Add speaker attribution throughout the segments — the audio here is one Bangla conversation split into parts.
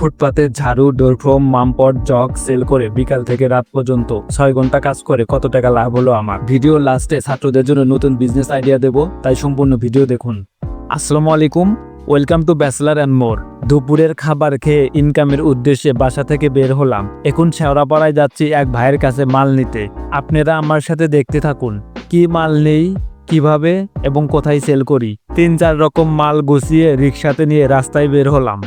Speaker 1: ফুটপাতে ঝাড়ু, ডোরফ্রম, মামপট, জগ সেল করে বিকাল থেকে রাত পর্যন্ত ছয় ঘণ্টা কাজ করে কত টাকা লাভ হলো আমার? ভিডিও লাস্টে ছাত্রদের জন্য নতুন বিজনেস আইডিয়া দেব, তাই সম্পূর্ণ ভিডিও দেখুন। আসসালামু আলাইকুম welcome to bachelor and more দুপুরের খাবার খেয়ে ইনকামের উদ্দেশ্যে বাসা থেকে বের হলাম। এখন শেওড়াপাড়ায় যাচ্ছি এক ভাইয়ের কাছে মাল নিতে। আপনারা আমার সাথে দেখতে থাকুন। কি মাল নেই, কীভাবে এবং কোথায় সেল করি? তিন চার রকম মাল গুছিয়ে রিক্সাতে নিয়ে রাস্তায় বের হলাম।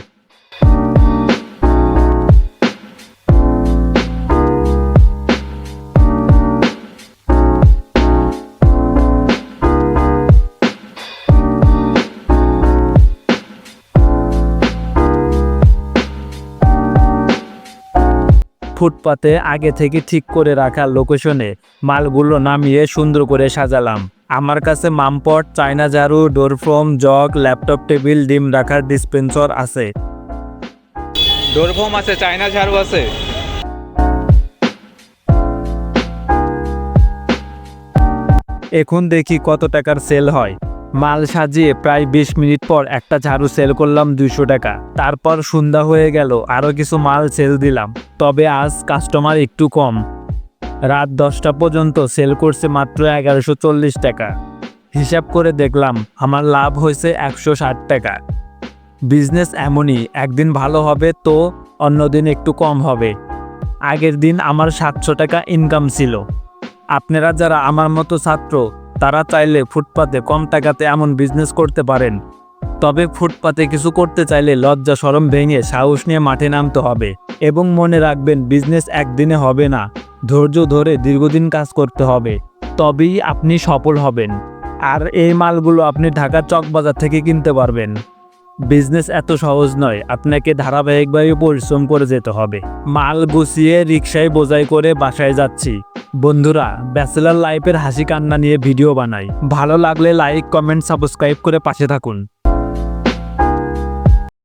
Speaker 1: ফুটপাতে আগে থেকে ঠিক করে রাখা লোকেশনে মালগুলো নামিয়ে সুন্দর করে সাজালাম। আমার কাছে মামপট চায়না ঝাড়ু ডোরফ্রম জগ ল্যাপটপ টেবিল ডিম রাখার ডিসপেন্সর আছে।
Speaker 2: ডোরফোম আছে চায়না ঝাড়ু আছে।
Speaker 1: এখন দেখি কত টাকার সেল হয়। মাল সাজিয়ে প্রায় বিশ মিনিট পর একটা ঝাড়ু সেল করলাম দুইশো টাকা। তারপর সন্ধ্যা হয়ে গেল আরও কিছু মাল সেল দিলাম, তবে আজ কাস্টমার একটু কম। রাত দশটা পর্যন্ত সেল করছে মাত্র এগারোশো চল্লিশ টাকা। হিসাব করে দেখলাম, আমার লাভ হয়েছে একশো ষাট টাকা। বিজনেস এমনই, একদিন ভালো হবে তো অন্যদিন একটু কম হবে। আগের দিন আমার সাতশো টাকা ইনকাম ছিল। আপনারা যারা আমার মতো ছাত্র তারা চাইলে ফুটপাতে কম টাকাতে এমন বিজনেস করতে পারেন। তবে ফুটপাতে কিছু করতে চাইলে লজ্জা সরম ভেঙে সাহস নিয়ে মাঠে নামতে হবে এবং মনে রাখবেন বিজনেস একদিনে হবে না, ধৈর্য ধরে দীর্ঘদিন কাজ করতে হবে, তবেই আপনি সফল হবেন। আর এই মালগুলো আপনি ঢাকার চকবাজার থেকে কিনতে পারবেন। বিজনেস এত সহজ নয়, আপনাকে ধারাবাহিকভাবে পরিশ্রম করে যেতে হবে। মাল গুছিয়ে রিক্সায় বোঝাই করে বাসায় যাচ্ছি। বন্ধুরা, ব্যাচেলার লাইফের হাসি কান্না নিয়ে ভিডিও বানাই। ভালো লাগলে লাইক, কমেন্ট, সাবস্ক্রাইব করে পাশে থাকুন।